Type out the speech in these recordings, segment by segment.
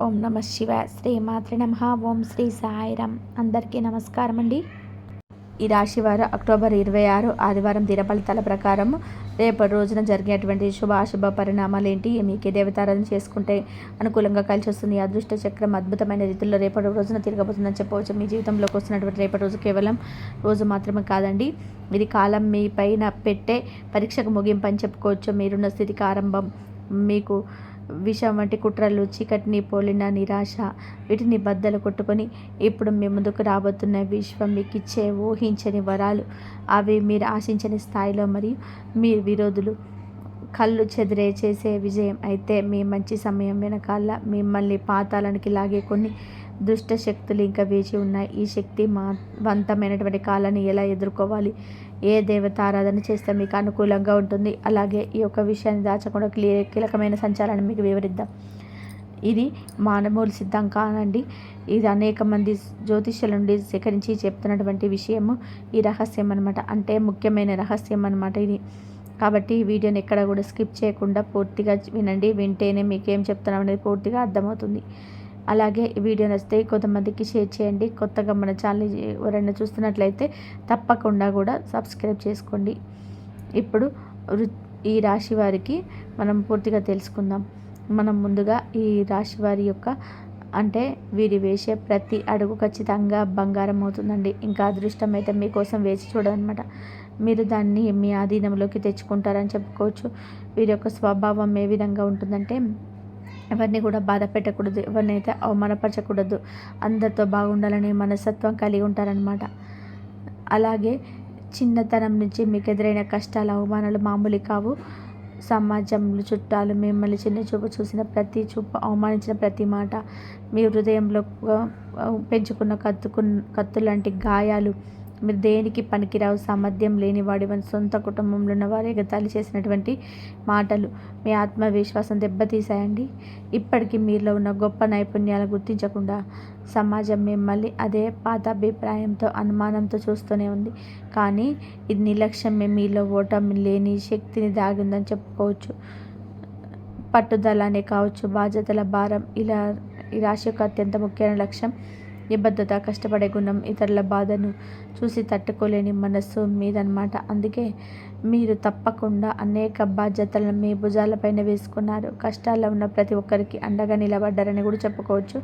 ఓం నమ శివ. శ్రీ మాతృ నమ. ఓం శ్రీ సాయిరామ్. అందరికీ నమస్కారం అండి ఈ రాశి వారు అక్టోబర్ ఇరవై ఆరు ఆదివారం దినఫలితాల ప్రకారం రేపటి రోజున జరిగేటువంటి శుభ అశుభ పరిణామాలు ఏంటి? మీకు దేవతారాధన చేసుకుంటే అనుకూలంగా కలిసి వస్తుంది ఈ అదృష్ట చక్రం అద్భుతమైన రీతిలో రేపటి రోజున తిరగబోతుందని చెప్పవచ్చు. మీ జీవితంలోకి వస్తున్నటువంటి రేపటి రోజు కేవలం రోజు మాత్రమే కాదండి. ఇది కాలం మీ పైన పెట్టే పరీక్షకు ముగింపు అని చెప్పుకోవచ్చు. మీరున్న స్థితికి ఆరంభం మీకు విషం వంటి కుట్రలు చీకటిని పోలిన నిరాశ వీటిని బద్దలు కొట్టుకొని ఇప్పుడు మీ ముందుకు రాబోతున్న విశ్వం మీకు ఇచ్చే ఊహించని వరాలు. అవి మీరు ఆశించని స్థాయిలో మరియు మీ విరోధులు కళ్ళు చెదిరే చేసే విజయం అయితే మీ మంచి సమయం వెనకాల మిమ్మల్ని పాతాలనికి లాగే కొన్ని దుష్ట శక్తులు ఇంకా వేచి ఉన్నాయి. ఈ శక్తి మా వంతమైనటువంటి కాలాన్ని ఎలా ఎదుర్కోవాలి? ఏ దేవత ఆరాధన చేస్తే మీకు అనుకూలంగా ఉంటుంది? అలాగే ఈ యొక్క విషయాన్ని దాచకుండా క్లియర్ కీలకమైన సంచారాన్ని మీకు వివరిద్దాం. ఇది మానమూలు సిద్ధం కానండి ఇది అనేక మంది జ్యోతిష్యుల నుండి సేకరించి చెప్తున్నటువంటి విషయము. ఈ రహస్యం అనమాట అంటే ముఖ్యమైన రహస్యం అనమాట ఇది. కాబట్టి ఈ వీడియోని ఎక్కడ కూడా స్కిప్ చేయకుండా పూర్తిగా వినండి. వింటేనే మీకు ఏం చెప్తున్నాం అనేది పూర్తిగా అర్థమవుతుంది. అలాగే ఈ వీడియో నచ్చితే కొంతమందికి షేర్ చేయండి. కొత్తగా మన ఛానల్ ఎవరైనా చూస్తున్నట్లయితే తప్పకుండా కూడా సబ్స్క్రైబ్ చేసుకోండి. ఇప్పుడు ఈ రాశి వారికి మనం పూర్తిగా తెలుసుకుందాం. మనం ముందుగా ఈ రాశి వారి యొక్క అంటే వీరి వేసే ప్రతి అడుగు ఖచ్చితంగా బంగారం అవుతుందండి. ఇంకా అదృష్టం అయితే మీకోసం వేసి చూడదనమాట మీరు దాన్ని మీ ఆధీనంలోకి తెచ్చుకుంటారని చెప్పుకోవచ్చు. వీరి యొక్క స్వభావం ఏ విధంగా ఉంటుందంటే ఎవరిని కూడా బాధ పెట్టకూడదు ఎవరినైతే అవమానపరచకూడదు. అందరితో బాగుండాలనే మనస్తత్వం కలిగి ఉంటారనమాట అలాగే చిన్నతనం నుంచి మీకు ఎదురైన కష్టాలు అవమానాలు మామూలు కావు. సమాజంలో చుట్టాలు మిమ్మల్ని చిన్న చూపు చూసిన ప్రతి చూపు అవమానించిన ప్రతి మాట మీ హృదయంలో పెంచుకున్న కత్తుకు కత్తు లాంటి గాయాలు మీరు దేనికి పనికిరావు? సామర్థ్యం లేనివాడి వాడి సొంత కుటుంబంలో ఉన్న వారు ఎగతాళి చేసినటువంటి మాటలు. మీ ఆత్మవిశ్వాసం దెబ్బతీసాయండి ఇప్పటికీ మీలో ఉన్న గొప్ప నైపుణ్యాలు గుర్తించకుండా సమాజం మిమ్మల్ని అదే పాత అభిప్రాయంతో అనుమానంతో చూస్తూనే ఉంది. కానీ ఇది నిర్లక్ష్యం మీలో ఓటమి లేని శక్తిని దాగిందని చెప్పుకోవచ్చు. పట్టుదల అనే కావచ్చు. బాధ్యతల భారం ఇలా ఈ రాశి యొక్క అత్యంత ముఖ్యమైన లక్ష్యం నిబద్ధత కష్టపడే గుణం ఇతరుల బాధను చూసి తట్టుకోలేని మనస్సు మీదనమాట అందుకే మీరు తప్పకుండా అనేక బాధ్యతలను మీ భుజాలపైన వేసుకున్నారు. కష్టాల్లో ఉన్న ప్రతి ఒక్కరికి అండగా నిలబడ్డారని కూడా చెప్పుకోవచ్చు.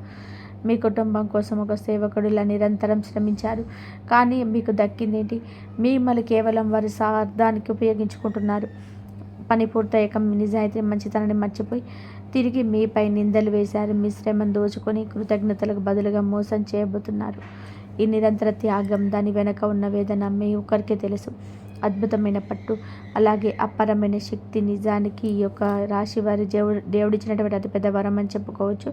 మీ కుటుంబం కోసం ఒక సేవకుడిలా నిరంతరం శ్రమించారు. కానీ మీకు దక్కిందేంటి? మిమ్మల్ని కేవలం వారి సార్థానికి ఉపయోగించుకుంటున్నారు. పని పూర్తయ్యాక నిజాయితీ మంచితనాన్ని మర్చిపోయి తిరిగి మీపై నిందలు వేశారు. మీ శ్రమను దోచుకొని కృతజ్ఞతలకు బదులుగా మోసం చేయబోతున్నారు. ఈ నిరంతర త్యాగం దాని వెనక ఉన్న వేదన మీ ఒకరికే తెలుసు. అద్భుతమైన పట్టు. అలాగే అపరమైన శక్తి నిజానికి ఈ యొక్క రాశి వారి దేవుడు దేవుడిచ్చినటువంటి అతిపెద్ద వరం అని చెప్పుకోవచ్చు.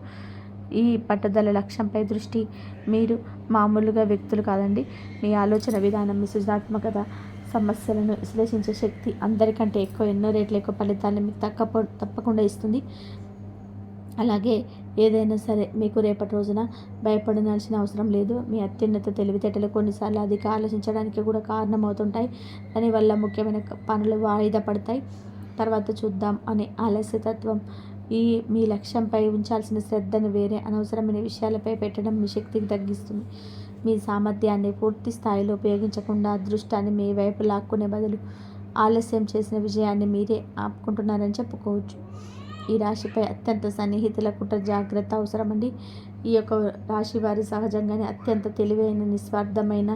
ఈ పట్టుదల లక్ష్యంపై దృష్టి. మీరు మామూలుగా వ్యక్తులు కాదండి. మీ ఆలోచన విధానం మీ సృజనాత్మకత సమస్యలను విశ్లేషించే శక్తి అందరికంటే ఎక్కువ ఎన్నో రేట్లు ఎక్కువ ఫలితాలను మీకు తప్ప తప్పకుండా ఇస్తుంది. అలాగే ఏదైనా సరే మీకు రేపటి రోజున భయపడాల్సిన అవసరం లేదు. మీ అత్యున్నత తెలివితేటలు కొన్నిసార్లు అధిక ఆలోచించడానికి కూడా కారణమవుతుంటాయి. దానివల్ల ముఖ్యమైన పనులు వాయిదా పడతాయి. తర్వాత చూద్దాం అనే ఆలస్యతత్వం ఈ మీ లక్ష్యంపై ఉంచాల్సిన శ్రద్ధను వేరే అనవసరమైన విషయాలపై పెట్టడం మీ శక్తికి తగ్గిస్తుంది. మీ సామర్థ్యాన్ని పూర్తి స్థాయిలో ఉపయోగించకుండా అదృష్టాన్ని మీ వైపు లాక్కునే బదులు ఆలస్యం చేసిన విజయాన్ని మీరే ఆపుకుంటున్నారని చెప్పుకోవచ్చు. ఈ రాశిపై అత్యంత సన్నిహితుల కుట్ర జాగ్రత్త అవసరమండి. ఈ యొక్క రాశి వారి సహజంగానే అత్యంత తెలివైన నిస్వార్థమైన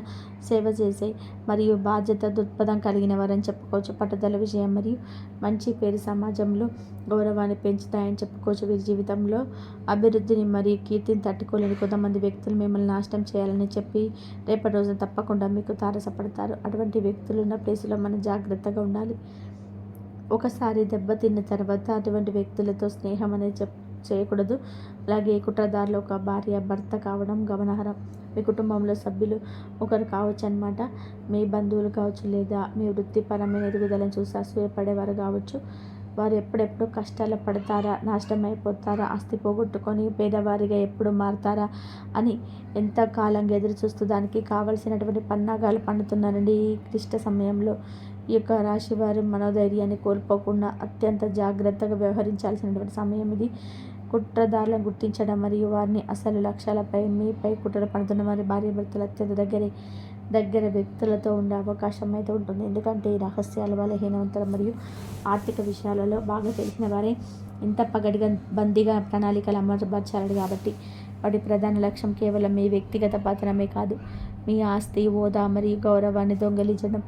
సేవ చేసే మరియు బాధ్యత దృక్పథం కలిగిన వారని చెప్పుకోవచ్చు. పట్టుదల విజయం మరియు మంచి పేరు సమాజంలో గౌరవాన్ని పెంచుతాయని చెప్పుకోవచ్చు. వీరి జీవితంలో అభివృద్ధిని మరియు కీర్తిని తట్టుకోలేని కొంతమంది వ్యక్తులు మిమ్మల్ని నాశనం చేయాలని చెప్పి రేపటి రోజున తప్పకుండా మీకు తారసపడతారు. అటువంటి వ్యక్తులు ఉన్న ప్లేసులో మనం జాగ్రత్తగా ఉండాలి. ఒకసారి దెబ్బతిన్న తర్వాత అటువంటి వ్యక్తులతో స్నేహం అనేది చెప్ చేయకూడదు. అలాగే కుట్రదారులు ఒక భార్య భర్త కావడం గమనార్హం. మీ కుటుంబంలో సభ్యులు ఒకరు కావచ్చు అనమాట మీ బంధువులు కావచ్చు లేదా మీ వృత్తిపరమైన ఎదుగుదలను చూసి అసూయపడేవారు కావచ్చు. వారు ఎప్పుడెప్పుడు కష్టాలు పడతారా నాశనం అయిపోతారా ఆస్తి పోగొట్టుకొని పేదవారిగా ఎప్పుడు మారతారా అని ఎంత కాలంగా ఎదురు చూస్తూ దానికి కావలసినటువంటి పన్నాగాలు పండుతున్నారండి ఈ క్లిష్ట సమయంలో. ఈ యొక్క రాశి వారి మనోధైర్యాన్ని కోల్పోకుండా అత్యంత జాగ్రత్తగా వ్యవహరించాల్సినటువంటి సమయం ఇది. కుట్రదారులను గుర్తించడం మరియు వారిని అసలు లక్ష్యాలపై మీపై కుట్రలు పడుతున్న వారి భార్య భర్తలు అత్యంత దగ్గర దగ్గర వ్యక్తులతో ఉండే అవకాశం అయితే ఉంటుంది. ఎందుకంటే ఈ రహస్యాలు బలహీనవంతులు మరియు ఆర్థిక విషయాలలో బాగా తెలిసిన వారే ఇంత పగడిగా బందీగా ప్రణాళికలు అమలుపరచాలి కాబట్టి వాటి ప్రధాన లక్ష్యం కేవలం మీ వ్యక్తిగత పతనమే కాదు. మీ ఆస్తి హోదా మరియు గౌరవాన్ని దొంగలించడం.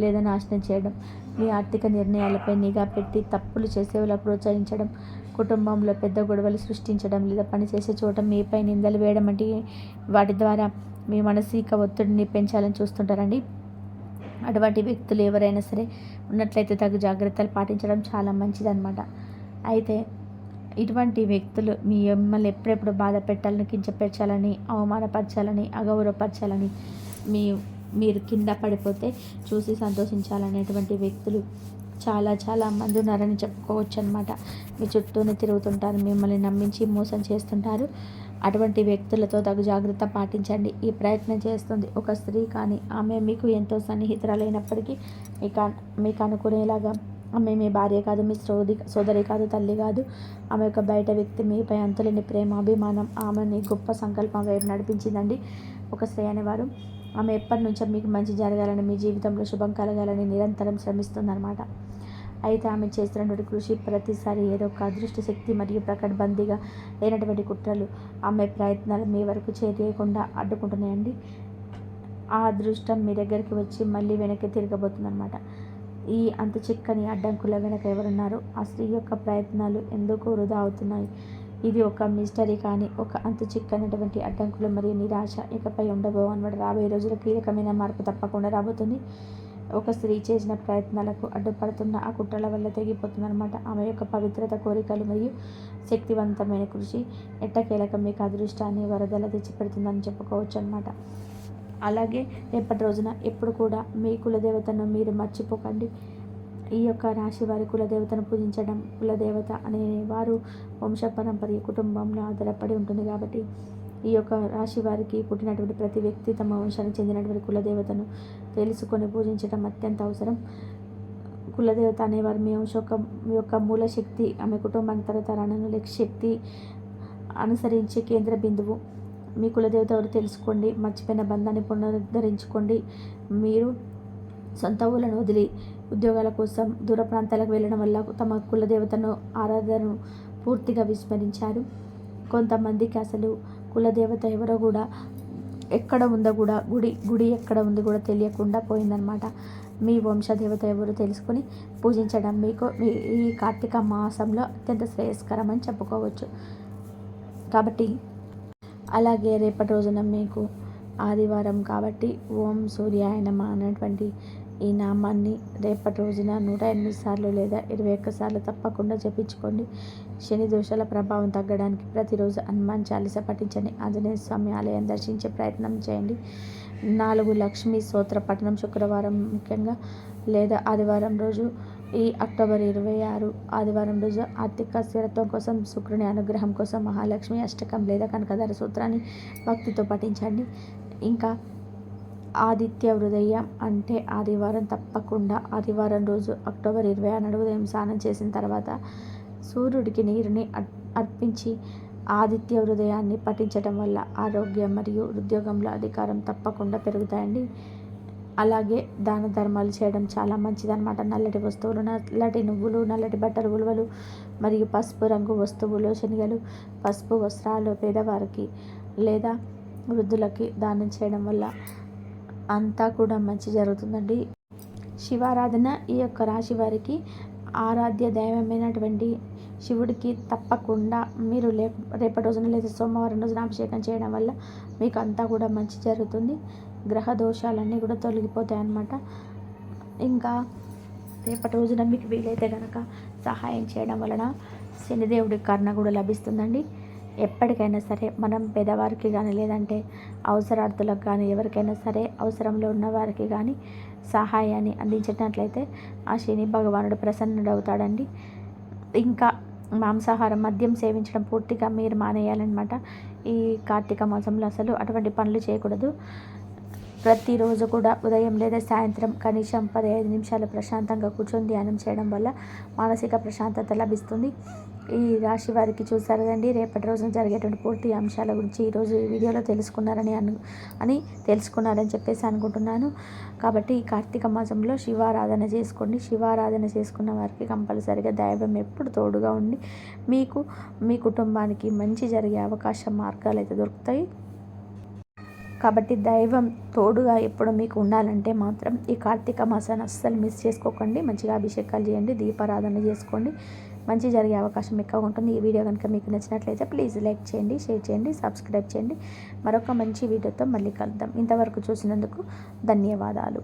లేదా నాశనం చేయడం మీ ఆర్థిక నిర్ణయాలపై నిఘా పెట్టి తప్పులు చేసేవాళ్ళు ప్రోత్సహించడం కుటుంబంలో పెద్ద గొడవలు సృష్టించడం లేదా పనిచేసే చోట మీపై నిందలు వేయడం వంటి వాటి ద్వారా మీ మానసిక ఒత్తిడిని పెంచాలని చూస్తుంటారండి. అటువంటి వ్యక్తులు ఎవరైనా సరే ఉన్నట్లయితే తగు జాగ్రత్తలు పాటించడం చాలా మంచిదన్నమాట. అయితే ఇటువంటి వ్యక్తులు మీ మిమ్మల్ని ఎప్పుడెప్పుడు బాధ పెట్టాలని కించపెట్టాలని అవమానపరచాలని అగౌరవపరచాలని మీ మీరు కింద పడిపోతే చూసి సంతోషించాలనేటువంటి వ్యక్తులు చాలా చాలా మంది ఉన్నారని చెప్పుకోవచ్చు అనమాట మీ చుట్టూనే తిరుగుతుంటారు మిమ్మల్ని నమ్మించి మోసం చేస్తుంటారు. అటువంటి వ్యక్తులతో తగు జాగ్రత్త పాటించండి. ఈ ప్రయత్నం చేస్తుంది ఒక స్త్రీ కానీ ఆమె మీకు ఎంతో సన్నిహితురాలైనప్పటికీ మీకు మీకు అనుకునేలాగా ఆమె మీ భార్య కాదు మీ సోది సోదరి కాదు తల్లి కాదు. ఆమె యొక్క బయట వ్యక్తి మీపై అంతులేని ప్రేమ అభిమానం ఆమెని గొప్ప సంకల్పం వైపు నడిపించిందండి ఒక స్త్రీ అనేవారు. ఆమె ఎప్పటి నుంచో మీకు మంచి జరగాలని మీ జీవితంలో శుభం కలగాలని నిరంతరం శ్రమిస్తుందన్నమాట. అయితే ఆమె చేస్తున్నటువంటి కృషి ప్రతిసారి ఏదో ఒక అదృష్ట శక్తి మరియు ప్రకటబందీగా లేనటువంటి కుట్రలు ఆమె ప్రయత్నాలు మీ వరకు చేరియకుండా అడ్డుకుంటున్నాయండి. ఆ అదృష్టం మీ దగ్గరికి వచ్చి మళ్ళీ వెనక్కి తిరగబోతుందన్నమాట. ఈ అంత చిక్కని అడ్డంకుల వెనక ఎవరున్నారు? ఆ స్త్రీ యొక్క ప్రయత్నాలు ఎందుకు వృధా అవుతున్నాయి? ఇది ఒక మిస్టరీ కానీ ఒక అంత చిక్కనటువంటి అడ్డంకులు మరియు నిరాశ ఇకపై ఉండబో అనమాట రాబోయే రోజుల కీలకమైన మార్పు తప్పకుండా రాబోతుంది. ఒక స్త్రీ చేసిన ప్రయత్నాలకు అడ్డుపడుతున్న ఆ కుట్రల వల్ల తెగిపోతుందన్నమాట. ఆమె యొక్క పవిత్రత కోరికలు మరియు శక్తివంతమైన కృషి ఎట్టకేలక మీకు అదృష్టాన్ని వరదల తెచ్చిపెడుతుందని చెప్పుకోవచ్చు అనమాట అలాగే రేపటి రోజున ఎప్పుడు కూడా మీ కులదేవతను మీరు మర్చిపోకండి. ఈ యొక్క రాశి వారి కులదేవతను పూజించడం కులదేవత అనే వారు వంశపరంపర కుటుంబంలో ఆధారపడి ఉంటుంది కాబట్టి ఈ యొక్క రాశి వారికి పుట్టినటువంటి ప్రతి వ్యక్తి తమ వంశానికి చెందినటువంటి కులదేవతను తెలుసుకొని పూజించడం అత్యంత అవసరం. కులదేవత అనేవారు మీ వంశ యొక్క మీ యొక్క మూల శక్తి ఆమె కుటుంబానికి తరతరాలను శక్తి అనుసరించే కేంద్ర బిందువు మీ కులదేవత ఎవరు తెలుసుకోండి మర్చిపోయిన బంధాన్ని పునరుద్ధరించుకోండి. మీరు సొంత ఊళ్ళను వదిలి ఉద్యోగాల కోసం దూర ప్రాంతాలకు వెళ్ళడం వల్ల తమ కులదేవతను ఆరాధనను పూర్తిగా విస్మరించారు. కొంతమందికి అసలు కులదేవత ఎవరో కూడా ఎక్కడ ఉందో కూడా గుడి గుడి ఎక్కడ ఉంది కూడా తెలియకుండా పోయిందనమాట మీ వంశదేవత ఎవరు తెలుసుకొని పూజించడం మీకు ఈ కార్తీక మాసంలో అత్యంత శ్రేయస్కరం అని చెప్పుకోవచ్చు. కాబట్టి అలాగే రేపటి రోజున మీకు ఆదివారం కాబట్టి ఓం సూర్యాయ నమ అనేటువంటి ఈ నామాన్ని రేపటి రోజున నూట ఎనిమిది సార్లు లేదా ఇరవై ఒక్క సార్లు తప్పకుండా జపించుకోండి. శని దోషాల ప్రభావం తగ్గడానికి ప్రతిరోజు హనుమాన్ చాలీస పఠించండి. ఆంజనేయ స్వామి ఆలయం దర్శించే ప్రయత్నం చేయండి. నాలుగు లక్ష్మీ స్తోత్ర పఠనం శుక్రవారం ముఖ్యంగా లేదా ఆదివారం రోజు ఈ అక్టోబర్ ఇరవై ఆరు ఆదివారం రోజు ఆర్థిక స్థిరత్వం కోసం శుక్రుని అనుగ్రహం కోసం మహాలక్ష్మి అష్టకం లేదా కనకధర సూత్రాన్ని భక్తితో పఠించండి. ఇంకా ఆదిత్య హృదయం అంటే ఆదివారం తప్పకుండా ఆదివారం రోజు అక్టోబర్ ఇరవై ఆరు ఉదయం స్నానం చేసిన తర్వాత సూర్యుడికి నీరుని అర్పించి ఆదిత్య హృదయాన్ని పఠించడం వల్ల ఆరోగ్యం మరియు ఉద్యోగంలో అధికారం తప్పకుండా పెరుగుతాయండి. అలాగే దాన ధర్మాలు చేయడం చాలా మంచిదన్నమాట. నల్లటి వస్తువులు నల్లటి నువ్వులు నల్లటి బట్టలు ఉలువలు మరియు పసుపు రంగు వస్తువులు శనగలు పసుపు వస్త్రాలు పేదవారికి లేదా వృద్ధులకి దానం చేయడం వల్ల అంతా కూడా మంచి జరుగుతుందండి. శివారాధన ఈ యొక్క రాశి వారికి ఆరాధ్య దైవమైనటువంటి శివుడికి తప్పకుండా మీరు లే రేపటి రోజున లేదా సోమవారం రోజున అభిషేకం చేయడం వల్ల మీకు అంతా కూడా మంచి జరుగుతుంది. గ్రహ దోషాలన్నీ కూడా తొలగిపోతాయి అన్నమాట ఇంకా రేపటి రోజున మీకు వీలైతే కనుక సహాయం చేయడం వలన శనిదేవుడి కర్ణ కూడా లభిస్తుందండి. ఎప్పటికైనా సరే మనం పేదవారికి కానీ లేదంటే అవసరార్థులకు కానీ ఎవరికైనా సరే అవసరంలో ఉన్న వారికి కానీ సహాయాన్ని అందించినట్లయితే ఆ శని భగవానుడు ప్రసన్నుడవుతాడండి. ఇంకా మాంసాహారం మద్యం సేవించడం పూర్తిగా మీరు మానేయాలన్నమాట. ఈ కార్తీక మాసంలో అసలు అటువంటి పనులు చేయకూడదు. ప్రతిరోజు కూడా ఉదయం లేదా సాయంత్రం కనీసం పదిహేను నిమిషాలు ప్రశాంతంగా కూర్చొని ధ్యానం చేయడం వల్ల మానసిక ప్రశాంతత లభిస్తుంది. ఈ రాశి వారికి చూసారు కదండి రేపటి రోజున జరిగేటువంటి పూర్తి అంశాల గురించి ఈరోజు ఈ వీడియోలో తెలుసుకున్నారని అను అని తెలుసుకున్నారని చెప్పేసి అనుకుంటున్నాను. కాబట్టి ఈ కార్తీక మాసంలో శివారాధన చేసుకోండి. శివారాధన చేసుకున్న వారికి కంపల్సరిగా దైవం ఎప్పుడు తోడుగా ఉండి మీకు మీ కుటుంబానికి మంచి జరిగే అవకాశం మార్గాలు అయితే దొరుకుతాయి. కాబట్టి దైవం తోడుగా ఎప్పుడు మీకు ఉండాలంటే మాత్రం ఈ కార్తీక మాసాన్ని అస్సలు మిస్ చేసుకోకండి. మంచిగా అభిషేకాలు చేయండి దీపారాధన చేసుకోండి. మంచి జరిగే అవకాశం ఎక్కువ ఉంటుంది. ఈ వీడియో కనుక మీకు నచ్చినట్లయితే ప్లీజ్ లైక్ చేయండి షేర్ చేయండి సబ్స్క్రైబ్ చేయండి. మరొక మంచి వీడియోతో మళ్ళీ కలుద్దాం. ఇంతవరకు చూసినందుకు ధన్యవాదాలు.